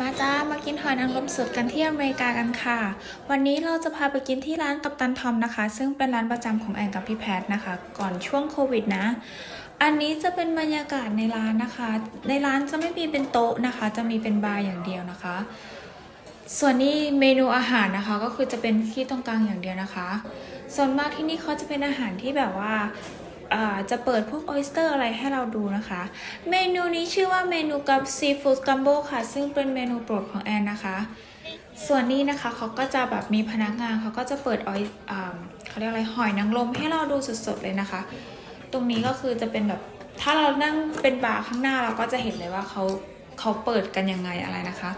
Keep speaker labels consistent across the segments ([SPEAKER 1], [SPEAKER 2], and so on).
[SPEAKER 1] มาจ้ามากินหอยนางรมสดกันที่อเมริกากันค่ะ วันนี้เราจะพาไปกินที่ร้านกัปตันทอมนะคะ ซึ่งเป็นร้านประจำของแอนกับพี่แพทนะคะ ก่อนช่วงโควิดนะ อันนี้จะเป็นบรรยากาศในร้านนะคะ ในร้านจะไม่มีเป็นโต๊ะนะคะ จะมีเป็นบาร์อย่างเดียวนะคะ ส่วนนี้เมนูอาหารนะคะก็คือจะเป็นที่ตรงกลางอย่างเดียวนะคะ ส่วนมากที่นี่เขาจะเป็นอาหารที่แบบว่า จะเปิดพวกออ s สเตอร์อะไรให้เราดูนะคะ เมนูนี้ชื่อว่าเมนูกับซีฟู้ดกัมโบค่ะ ซึ่งเป็นเมนูโปรดของแอนนะคะ ส่วนนี้นะคะเขาก็จะแบบมีพนักงานเขาก็จะเปิดออยเขาเรียกอะไรหอยนางรมให้เราดูสดๆเลยนะคะ ตรงนี้ก็คือจะเป็นแบบถ้าเรานั่งเป็นบาร์ข้างหน้าเราก็จะเห็นเลยว่าเขา เขาเปิดกันยังไงอะไรนะคะ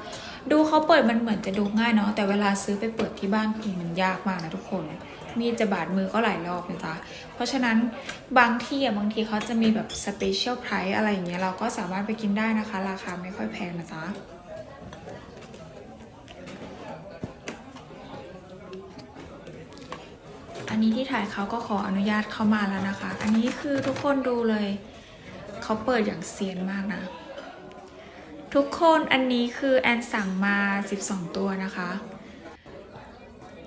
[SPEAKER 1] ดูเขาเปิดมันเหมือนจะดูง่ายเนาะแต่เวลาซื้อไปเปิดที่บ้านคือมันยากมากนะทุกคนมีจะบาดมือก็หลายรอบนะจ๊ะ เพราะฉะนั้นบางที่อะบางทีเขาจะมีแบบสเปเชียลไพรส์อะไรอย่างเงี้ยเราก็สามารถไปกินได้นะคะ ราคาไม่ค่อยแพงนะจ๊ะอันนี้ที่ถ่ายเขาก็ขออนุญาตเข้ามาแล้วนะคะ อันนี้คือทุกคนดูเลย เขาเปิดอย่างเซียนมากนะ ทุกคนอันนี้คือแอนสั่งมา 12 ตัวนะคะ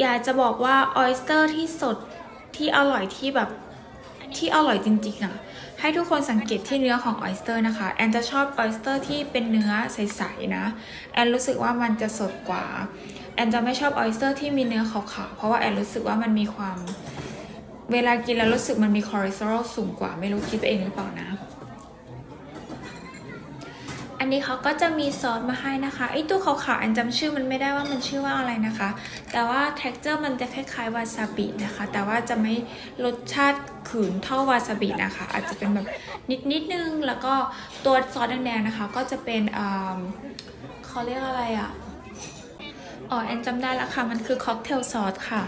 [SPEAKER 1] อยากจะบอกว่าออยสเตอร์ที่สดที่อร่อยที่แบบที่อร่อยจริงๆอะ ให้ทุกคนสังเกตที่เนื้อของออยสเตอร์นะคะ แอนจะชอบออยสเตอร์ที่เป็นเนื้อใสๆนะ แอนรู้สึกว่ามันจะสดกว่า แอนจะไม่ชอบออยสเตอร์ที่มีเนื้อขาวๆ เพราะว่าแอนรู้สึกว่ามันมีความ เวลากินแล้วรู้สึกมันมีคอเลสเตอรอลสูงกว่า ไม่รู้คิดตัวเองหรือเปล่านะ นนี้เขาก็จะมีซอสมาให้นะคะไอ้ตัวขาวๆอันจำชื่อมันไม่ได้ว่ามันชื่อว่าอะไรนะคะ แต่ว่า t e x t อร์มันจะคล้ายๆวาซาบินะคะ แต่ว่าจะไม่รสชาติขืนเท่าวาซาบินะคะ อาจจะเป็นแบบนิดนิดนึง แล้วก็ตัวซอสแดงๆนะคะ ก็จะเป็นเอิ่มเขาเรียกอะไรอะอ๋อแอนจำได้แล้วค่ะ มันคือค็อกเทลซอสค่ะ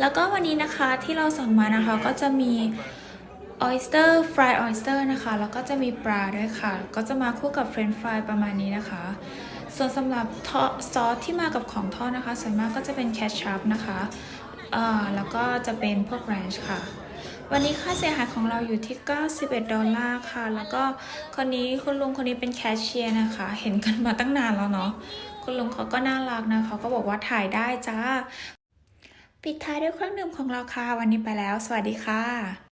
[SPEAKER 1] แล้วก็วันนี้นะคะที่เราสั่งมานะคะก็จะมี ออยสเตอร์ฟรายออยสเตอร์นะคะ แล้วก็จะมีปลาด้วยค่ะ ก็จะมาคู่กับเฟรนช์ฟรายประมาณนี้นะคะ ส่วนสำหรับซอสที่มากับของทอดนะคะ ส่วนมากก็จะเป็นแคชชัพนะคะแล้วก็จะเป็นพวกแรนช์ค่ะ วันนี้ค่าเสียหายของเราอยู่ที่ 91 ดอลลาร์ค่ะ แล้วก็คนนี้คุณลุงคนนี้เป็นแคชเชียร์นะคะ เห็นกันมาตั้งนานแล้วเนาะ คุณลุงเขาก็น่ารักนะเขาก็บอกว่าถ่ายได้จ้า ปิดท้ายด้วยเครื่องดื่มของเราค่ะ วันนี้ไปแล้ว สวัสดีค่ะ